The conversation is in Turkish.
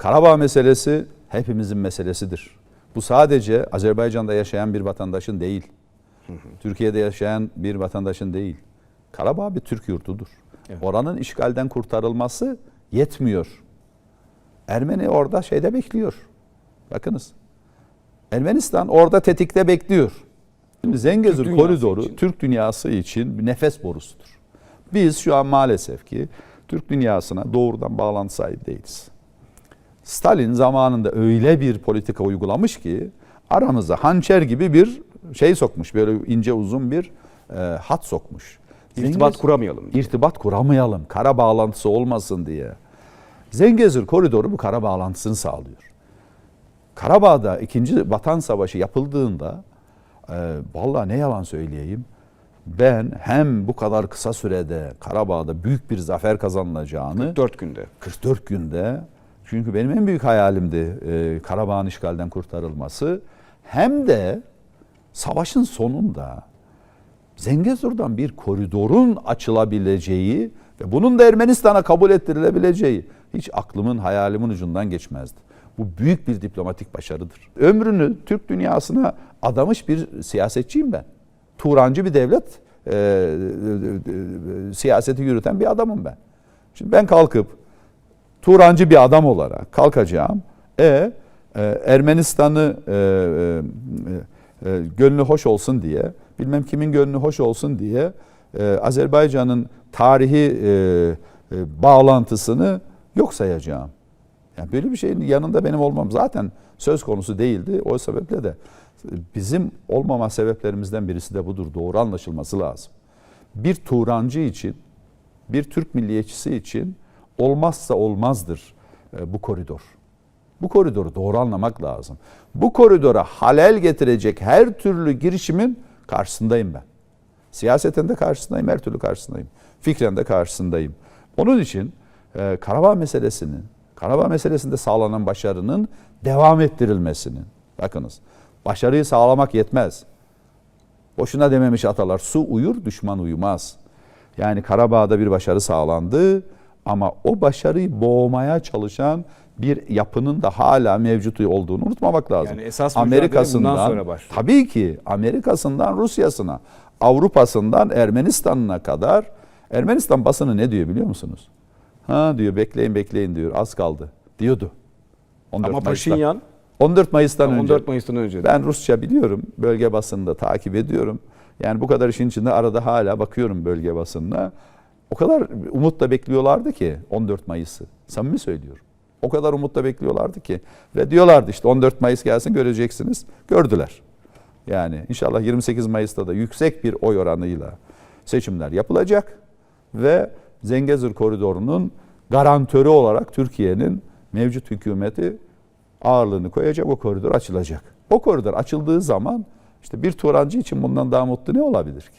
Karabağ meselesi hepimizin meselesidir. Bu sadece Azerbaycan'da yaşayan bir vatandaşın değil. Türkiye'de yaşayan bir vatandaşın değil. Karabağ bir Türk yurdudur. Evet. Oranın işgalden kurtarılması yetmiyor. Ermeni orada şeyde bekliyor. Bakınız. Ermenistan orada tetikte bekliyor. Şimdi Zengezur Türk koridoru için. Türk dünyası için bir nefes borusudur. Biz şu an maalesef ki Türk dünyasına doğrudan bağlantı sahibi değiliz. Stalin zamanında öyle bir politika uygulamış ki aramıza hançer gibi bir şey sokmuş. Böyle ince uzun bir e, hat sokmuş. İrtibat Zengezur- kuramayalım. diye. İrtibat kuramayalım. Kara bağlantısı olmasın diye. Zengezur koridoru bu kara bağlantısını sağlıyor. Karabağ'da ikinci Vatan Savaşı yapıldığında e, vallahi ne yalan söyleyeyim ben hem bu kadar kısa sürede Karabağ'da büyük bir zafer kazanılacağını 4 günde. 44 günde çünkü benim en büyük hayalimdi e, Karabağ'ın işgalden kurtarılması hem de savaşın sonunda Zengezur'dan bir koridorun açılabileceği ve bunun da Ermenistan'a kabul ettirilebileceği hiç aklımın hayalimin ucundan geçmezdi. Bu büyük bir diplomatik başarıdır. Ömrünü Türk dünyasına adamış bir siyasetçiyim ben. Turancı bir devlet e, e, e, siyaseti yürüten bir adamım ben. Şimdi ben kalkıp Turancı bir adam olarak kalkacağım. E, e, Ermenistan'ı e, e, e, gönlü hoş olsun diye, bilmem kimin gönlü hoş olsun diye e, Azerbaycan'ın tarihi e, e, bağlantısını yok sayacağım. Yani böyle bir şeyin yanında benim olmam zaten söz konusu değildi. O sebeple de bizim olmama sebeplerimizden birisi de budur. Doğru anlaşılması lazım. Bir Turancı için, bir Türk milliyetçisi için olmazsa olmazdır e, bu koridor. Bu koridoru doğru anlamak lazım. Bu koridora halel getirecek her türlü girişimin karşısındayım ben. Siyaseten de karşısındayım, her türlü karşısındayım. Fikren de karşısındayım. Onun için e, Karabağ meselesinin, Karabağ meselesinde sağlanan başarının devam ettirilmesinin, bakınız başarıyı sağlamak yetmez. Boşuna dememiş atalar su uyur düşman uyumaz. Yani Karabağ'da bir başarı sağlandı ama o başarıyı boğmaya çalışan bir yapının da hala mevcut olduğunu unutmamak lazım. Yani esas bundan sonra başlıyor. Tabii ki Amerika'sından Rusya'sına, Avrupa'sından Ermenistan'ına kadar Ermenistan basını ne diyor biliyor musunuz? Ha diyor bekleyin bekleyin diyor az kaldı diyordu. 14 Ama Mayıs'ta. Paşinyan 14 Mayıs'tan önce. 14 Mayıs'tan önce. Ben Rusça biliyorum. Bölge basınında takip ediyorum. Yani bu kadar işin içinde arada hala bakıyorum bölge basınına. O kadar umutla bekliyorlardı ki 14 Mayıs'ı. Samimi söylüyorum. O kadar umutla bekliyorlardı ki. Ve diyorlardı işte 14 Mayıs gelsin göreceksiniz. Gördüler. Yani inşallah 28 Mayıs'ta da yüksek bir oy oranıyla seçimler yapılacak. Ve Zengezur Koridoru'nun garantörü olarak Türkiye'nin mevcut hükümeti ağırlığını koyacak. O koridor açılacak. O koridor açıldığı zaman işte bir Turancı için bundan daha mutlu ne olabilir ki?